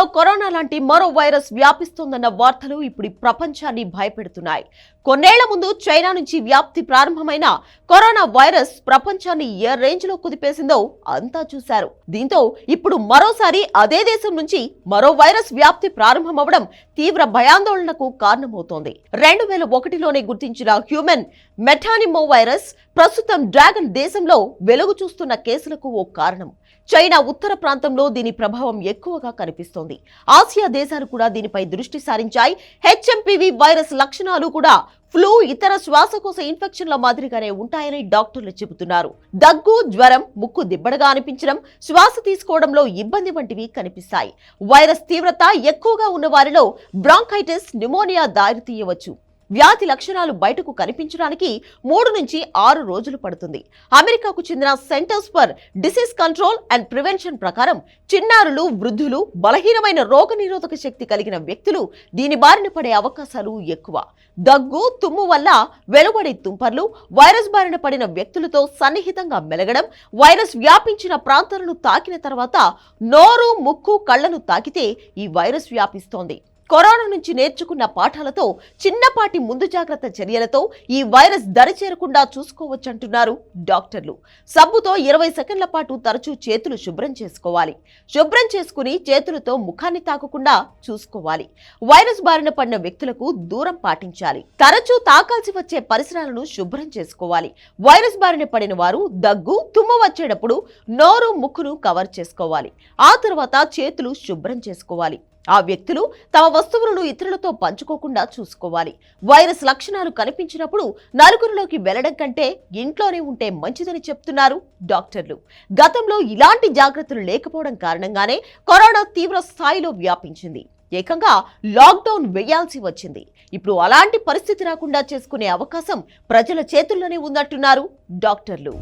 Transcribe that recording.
చైనాలో కరోనా లాంటి మరో వైరస్ వ్యాపిస్తోందన్న వార్తలు ఇప్పుడు ప్రపంచాన్ని భయపెడుతున్నాయి. కొన్నేళ్ళ ముందు చైనా నుంచి వ్యాప్తి ప్రారంభమైన కరోనా వైరస్ ప్రపంచాన్ని ఏ రేంజ్లో కుదిపేసిందో అంతా చూశారు. దీంతో ఇప్పుడు మరోసారి అదే దేశం నుంచి మరో వైరస్ వ్యాప్తి ప్రారంభమవడం తీవ్ర భయాందోళనకు కారణమవుతోంది. రెండు వేల ఒకటిలోనే గుర్తించిన హ్యూమన్ మెటానిమో వైరస్ ప్రస్తుతం డ్రాగన్ దేశంలో వెలుగు చూస్తున్న కేసులకు ఓ కారణం. చైనా ఉత్తర ప్రాంతంలో దీని ప్రభావం ఎక్కువగా కనిపిస్తోంది. ఆసియా దేశాలు కూడా దీనిపై దృష్టి సారించాయి. హెచ్ఎంపివి వైరస్ లక్షణాలు కూడా ఫ్లూ ఇతర శ్వాసకోశ ఇన్ఫెక్షన్ల మాదిరిగానే ఉంటాయని డాక్టర్లు చెబుతున్నారు. దగ్గు జ్వరం ముక్కు దిబ్బడగా అనిపించడం శ్వాస తీసుకోవడంలో ఇబ్బంది వంటివి కనిపిస్తాయి. వైరస్ తీవ్రత ఎక్కువగా ఉన్న వారిలో బ్రాంకైటిస్ న్యూమోనియా దారితీయవచ్చు. వ్యాధి లక్షణాలు బయటకు కనిపించడానికి మూడు నుంచి ఆరు రోజులు పడుతుంది. అమెరికాకు చెందిన centers for disease control and prevention ప్రకారం చిన్నారులు వృద్ధులు బలహీనమైన రోగనిరోధక శక్తి కలిగిన వ్యక్తులు దీని బారిన పడే అవకాశాలు ఎక్కువ. దగ్గు తుమ్ము వల్ల వెలువడే తుంపర్లు వైరస్ బారిన పడిన వ్యక్తులతో సన్నిహితంగా మెలగడం వైరస్ వ్యాపించిన ప్రాంతాలను తాకిన తర్వాత నోరు ముక్కు కళ్ళను తాకితే ఈ వైరస్ వ్యాపిస్తోంది. కరోనా నుంచి నేర్చుకున్న పాఠాలతో చిన్నపాటి ముందు జాగ్రత్త చర్యలతో ఈ వైరస్ దరి చేరకుండా చూసుకోవచ్చంటున్నారు డాక్టర్లు. సబ్బుతో ఇరవై సెకండ్ల పాటు తరచూ చేతులు శుభ్రం చేసుకోవాలి. శుభ్రం చేసుకుని చేతులతో ముఖాన్ని తాకకుండా చూసుకోవాలి. వైరస్ బారిన పడిన వ్యక్తులకు దూరం పాటించాలి. తరచూ తాకాల్సి వచ్చే పరిసరాలను శుభ్రం చేసుకోవాలి. వైరస్ బారిన పడిన వారు దగ్గు తుమ్మ వచ్చేటప్పుడు నోరు ముక్కును కవర్ చేసుకోవాలి. ఆ తర్వాత చేతులు శుభ్రం చేసుకోవాలి. ఆ వ్యక్తులు తమ వస్తువులను ఇతరులతో పంచుకోకుండా చూసుకోవాలి. వైరస్ లక్షణాలు కనిపించినప్పుడు నలుగురిలోకి వెళ్ళడం కంటే ఇంట్లోనే ఉంటే మంచిదని చెప్తున్నారు డాక్టర్లు. గతంలో ఇలాంటి జాగ్రత్తలు లేకపోవడం కారణంగానే కరోనా తీవ్ర స్థాయిలో వ్యాపించింది. ఏకంగా లాక్డౌన్ వేయాల్సి వచ్చింది. ఇప్పుడు అలాంటి పరిస్థితి రాకుండా చేసుకునే అవకాశం ప్రజల చేతుల్లోనే ఉందంటున్నారు డాక్టర్లు.